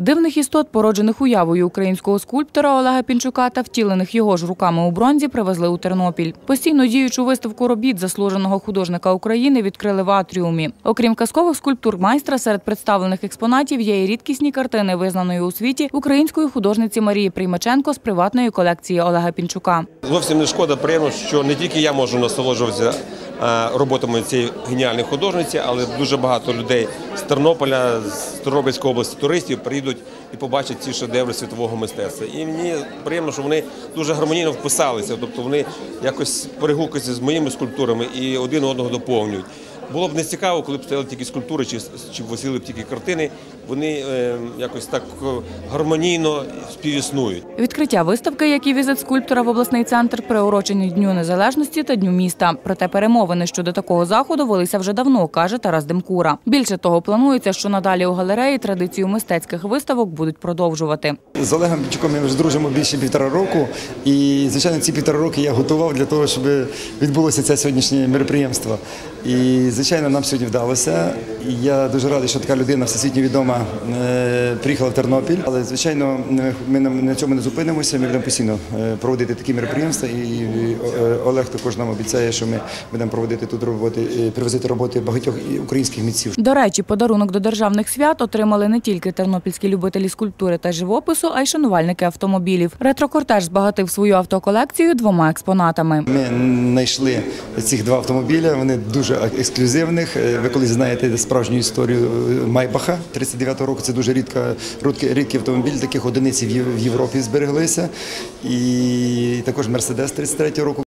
Дивних істот, породжених уявою українського скульптора Олега Пінчука та втілених його ж руками у бронзі, привезли у Тернопіль. Постійно діючу виставку робіт заслуженого художника України відкрили в атріумі. Окрім казкових скульптур майстра, серед представлених експонатів є і рідкісні картини, визнаної у світі української художниці Марії Приймаченко з приватної колекції Олега Пінчука. Зовсім не шкода, приємно, що не тільки я можу насолоджуватися е, роботами цієї геніальної художниці, але дуже багато людей з Тернополя, з Тернопільської області, туристів приїдуть і побачать ці шедеври світового мистецтва. І мені приємно, що вони дуже гармонійно вписалися, тобто вони якось перегукуються з моїми скульптурами і один одного доповнюють. Було б не цікаво, коли б стояли тільки скульптури чи, чи висіли б тільки картини. Вони е, якось так е, гармонійно співіснують. Відкриття виставки, як і візит скульптора в обласний центр, приурочені Дню Незалежності та Дню міста. Проте перемовини щодо такого заходу велися вже давно, каже Тарас Демкура. Більше того, планується, що надалі у галереї традицію мистецьких виставок будуть продовжувати. З Олегом Пінчуком ми вже дружимо більше півтора року. І, звичайно, ці півтора роки я готував для того, щоб відбулося це сьогоднішнє мероприємство. І, звичайно, нам сьогодні вдалося. Я дуже радий, що така людина всесвітньо відома е, приїхала в Тернопіль. Але, звичайно, ми на- цьому не зупинимося. Ми будемо постійно е, проводити такі мероприємства. І е, Олег також нам обіцяє, що ми будемо проводити тут роботи, е, привозити роботи багатьох українських митців. До речі, подарунок до державних свят отримали не тільки тернопільські любителі скульптури та живопису, а й шанувальники автомобілів. Ретрокортеж збагатив свою автоколекцію двома експонатами. Ми знайшли цих два автомобіля. Вони дуже ексклюзивних. Е, Ви колись знаєте справжню історію е, Майбаха 39-го року. Це дуже рідка рідкий, автомобіль. Таких одиниць в Європі збереглися. І також Мерседес 33-го року.